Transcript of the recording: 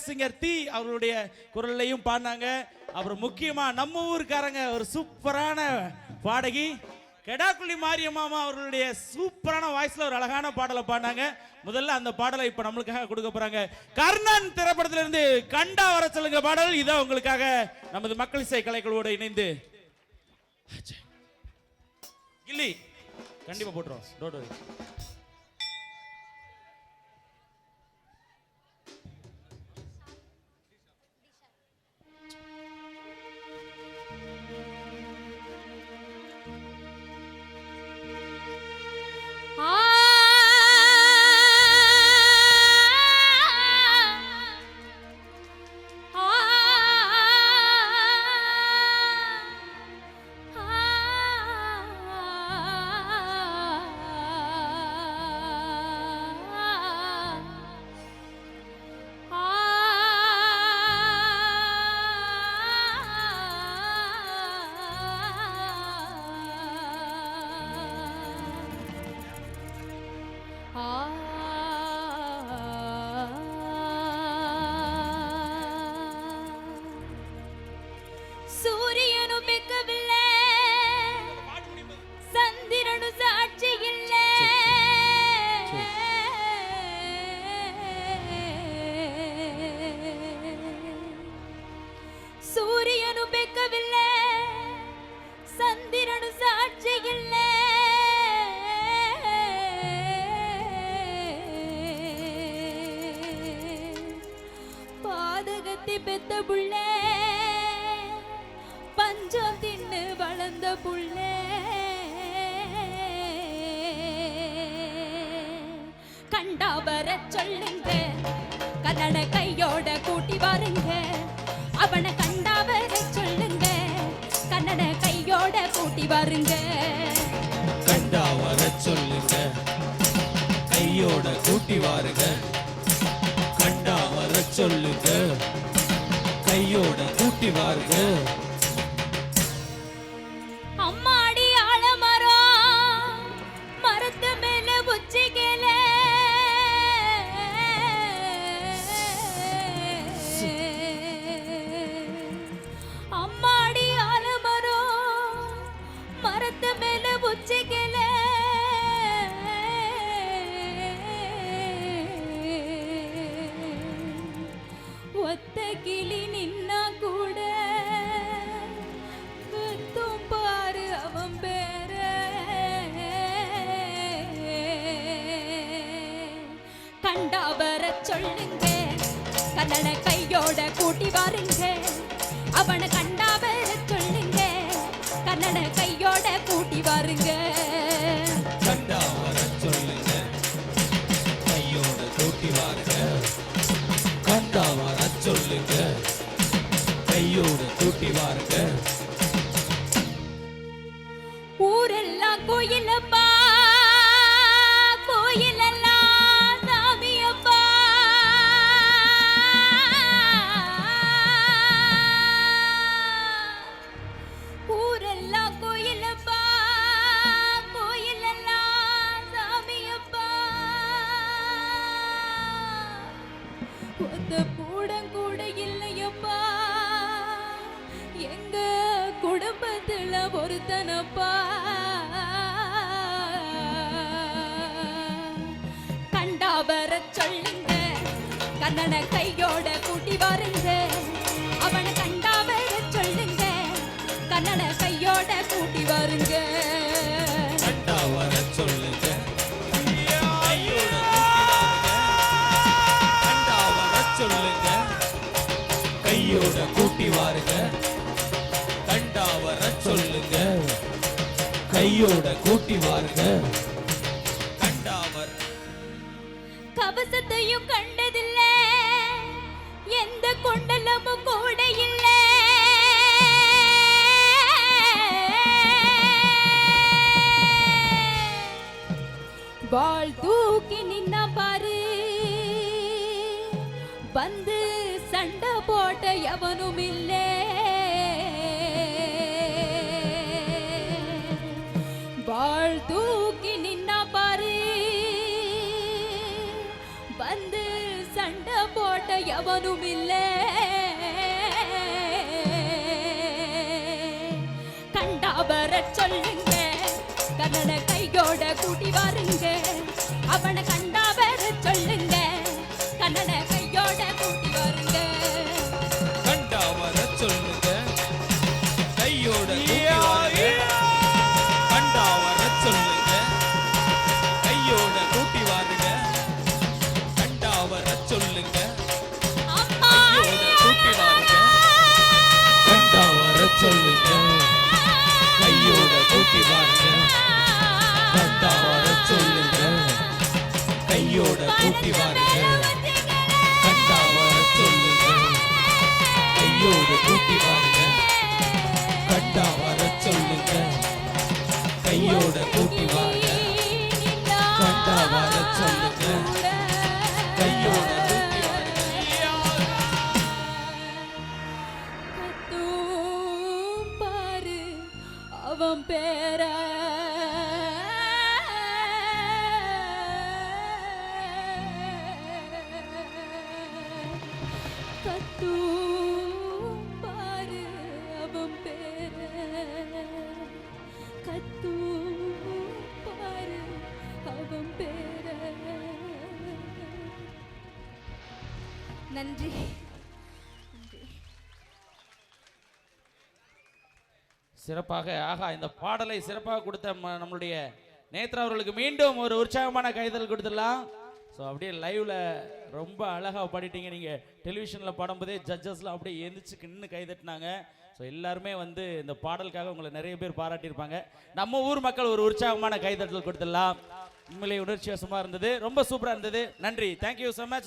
Playback singer தி அவர்களுடைய குரல்லையும் பாடினாங்க. அப்புறம் முக்கியமா நம்ம ஊருக்காரங்க ஒரு சூப்பரான பாடகி கெடாக்குழி மாரியம்மாமா அவர்களுடைய சூப்பரான வாய்ஸ்ல ஒரு அழகான பாடலை பாடினாங்க. முதல்ல அந்த பாடலை இப்போ நம்மளுக்காக கொடுக்க போறாங்க. கர்ணன் திரைப்படத்துல இருந்து கண்டா வர சொல்லுங்க பாடல். இதை உங்களுக்காக நமது மக்கள் இசை கலைக்குழுவோடு இணைந்து. கில்லி கண்டிப்பா போட்டுருவோம். டோட் இருக்கவில்லை சந்திரனு சாட்சி இல்லை பாதகத்தை பெத்த புள்ள. பஞ்சம் தின்னு வளர்ந்த புள்ளே. கண்டா சொல்லுங்க. கதட கூட்டி வருங்க. கண்டா வர சொல்லுங்க. கையோட கூட்டி வாருங்க. கண்டா வர சொல்லுங்க. கையோட கூட்டி வாருங்க. மேல গেলে ஒத்த கிளி நின்னா கூட கத்தும் பாரு அவன் பேர. கண்டா வர சொல்லுங்க கண்ணனை கையோட கூட்டி வாருங்க அவனை கண்ட கையோடு கூட்டி வாருங்க. ஊரெல்லாம் கோயிலப்பா கோயிலெல்லாம் சாமியப்பா. ஊரெல்லாம் கோயிலப்பா கோயிலெல்லாம் சாமியப்பா. ஒத்த பூடம் கூட இல்லையப்பா. ஒருத்தனப்பா கண்டா வர சொல்லுங்க கண்ணனை கையோட கூட்டி வருங்க. அவனை கண்டா வர சொல்லுங்க கண்ணனை கையோட கூட்டி வருங்க. கையோட கூட்டி வாருங்க. கண்டாவர். கவசத்தையும் கண்டதில்ல எவனும் இல்லை கண்டா வர சொல்லுங்க கண்ணனை கையோட கூட்டி வாருங்க. அவனை கண்டா வர சொல்லுங்க கண்ணனை கையோட கூட்டி வாருங்க. கண்டா வர சொல்லுங்க கையோட கூட்டி வாருங்க. கண்டா வர சொல்லுங்க கையோட கூட்டி வாருங்க. கண்டா வர சொல்லுங்க கையோட கூட்டி வாருங்க. கண்டா வர சொல்லுங்க. கையோட கூட்டி வாருங்க. கண்டா வர சொல்லுங்க. கையோட கூட்டி வாருங்க. கண்டா வர சொல்லுங்க. கையோட அவன் பேர நன்றி. சிறப்பாக ஆகா இந்த பாடலை சிறப்பாக கொடுத்த ம- நம்மளுடைய நேத்ரா அவர்களுக்கு மீண்டும் ஒரு உற்சாகமான கைதல் கொடுத்துடலாம். ஸோ அப்படியே லைவ்ல ரொம்ப அழகாக பாடிட்டீங்க. நீங்கள் டெலிவிஷனில் பாடும்போதே ஜட்ஜஸ்லாம் அப்படியே எந்திரிச்சு நின்று கைதட்டினாங்க ஸோ எல்லாருமே வந்து இந்த பாடலுக்காக உங்களை நிறைய பேர் பாராட்டியிருப்பாங்க. நம்ம ஊர் மக்கள் ஒரு உற்சாகமான கைதட்டல் கொடுத்துடலாம். உண்மையிலேயே உணர்ச்சி வசமாக இருந்தது. ரொம்ப சூப்பராக இருந்தது. நன்றி. Thank you so much